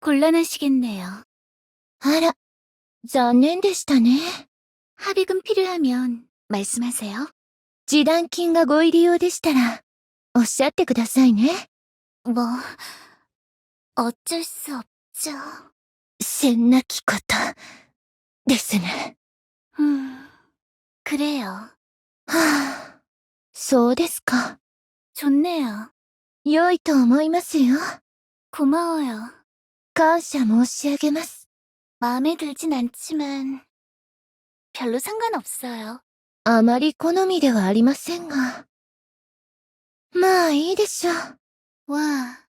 곤란하시겠네요. あら、残念でしたね。 합의금 필요하면 말씀하세요. 示談金がご入り用でしたら、おっしゃってくださいね。 뭐, 어쩔 수 없죠. せんなきこと、ですね。 음, 그래요. はあ、そうですか。 좋네요. 良いと思いますよ。 고마워요. 感謝申し上げます。 마음에 들진 않지만, 별로 상관없어요. あまり好みではありませんが。まあいいでしょう。 와,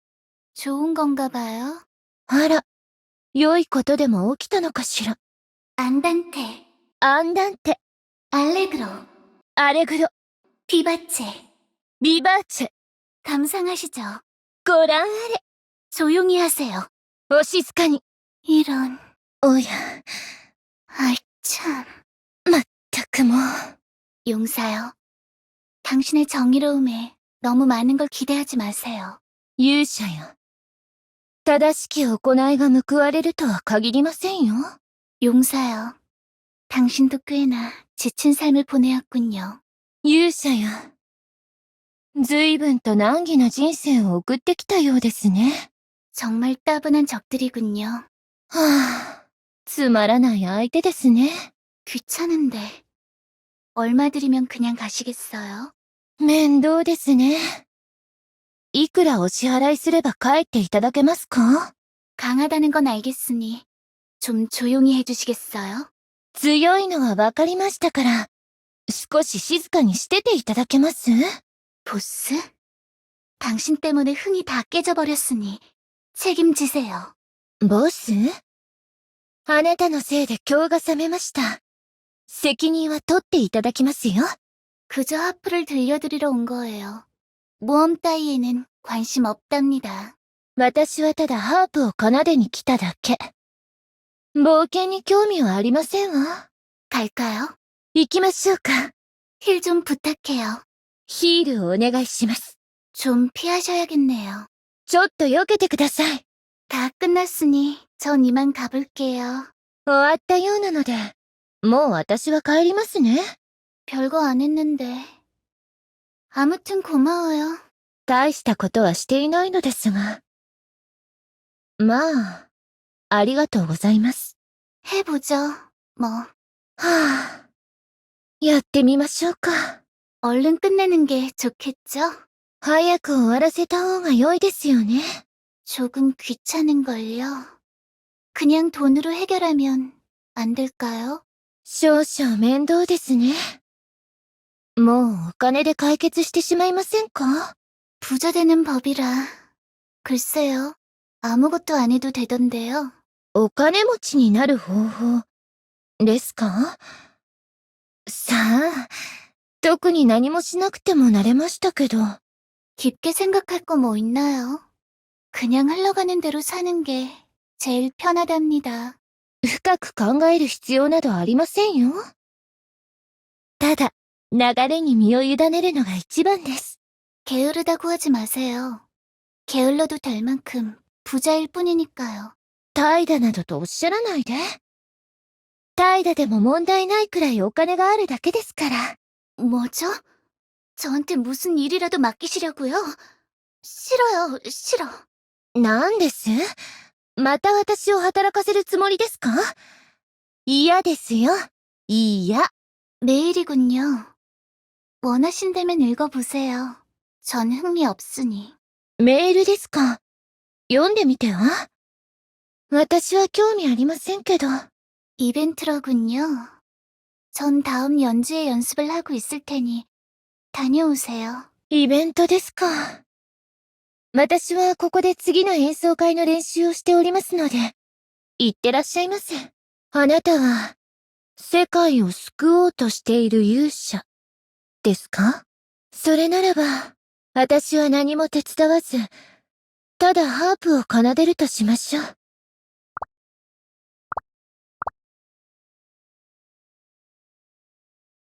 좋은 건가 봐요. あら、良いことでも起きたのかしら。 안단테, アンダンテ、 알레그로, アレグロ、 비바체. ビバーチェ、 감상하시죠. ご覧あ 조용히 하세요. れ。お静かに。 이런, おや、 아이 참. たくもう。 용사요. 당신의 정의로움에 너무 많은 걸 기대하지 마세요. 勇者よ。正しき行いが報われるとは限りませんよ。 용사요. 당신도 꽤나 지친 삶을 보내었군요. 勇者よ。随分と難儀な人生を送ってきたようですね。 정말 따분한 적들이군요. はあ、つまらない相手ですね。 귀찮은데. 얼마 들이면 그냥 가시겠어요? 面倒ですね。いくらお支払いすれば帰っていただけますか 강하다는 건 알겠으니 좀 조용히 해주시겠어요? 強いのはわかりましたから、少し静かにしてていただけます 보스? 당신 때문에 흥이 다 깨져버렸으니 책임지세요. ボスあなたのせいで今日が覚めました。責任は取っていただきますよ。 그저 하프를 들려드리러 온 거예요. 모험 따위에는 관심 없답니다. 私はただハープを奏でに来ただけ。 冒険に興味はありませんわ。 갈까요? 行きましょうか。 힐 좀 부탁해요. ヒールをお願いします。 좀 피하셔야겠네요. ちょっと避けてください。 다 끝났으니 전 이만 가볼게요. 終わったようなので、もう私は帰りますね。 별거 안 했는데. 아무튼 고마워요. 大したことはしていないのですが。まあ、 ありがとうございます。 해보죠. 뭐, はあ、やってみましょうか。 얼른 끝내는 게 좋겠죠? 早く終わらせた方が良いですよね。 조금 귀찮은걸요. 그냥 돈으로 해결하면 안 될까요? 少々面倒ですね。もうお金で解決してしまいませんか 부자 되는 법이라. 글쎄요. 아무것도 안 해도 되던데요. お金持ちになる方法ですかさあ、特に何もしなくてもなれましたけど。 깊게 생각할 거 뭐 있나요? 그냥 흘러가는 대로 사는 게 제일 편하답니다. 深く考える必要などありませんよ。ただ、流れに身を委ねるのが一番です。 게으르다고 하지 마세요. 게을러도 될 만큼 부자일 뿐이니까요. 怠惰などとおっしゃらないで。怠惰でも問題ないくらいお金があるだけですから。 뭐죠? 저한테 무슨 일이라도 맡기시려고요? 싫어요, 싫어. なんですまた私を働かせるつもりですか嫌ですよ。嫌。 메일이군요. 원하신다면 읽어보세요. 전 흥미 없으니. メールですか読んでみては 私は興味ありませんけど。 이벤트로군요. 전 다음 연주회 연습을 하고 있을 테니 다녀오세요. イベントですか。私はここで次の演奏会の練習をしておりますので、行ってらっしゃいませ。あなたは、世界を救おうとしている勇者、ですかそれならば、私は何も手伝わず、ただハープを奏でるとしましょう。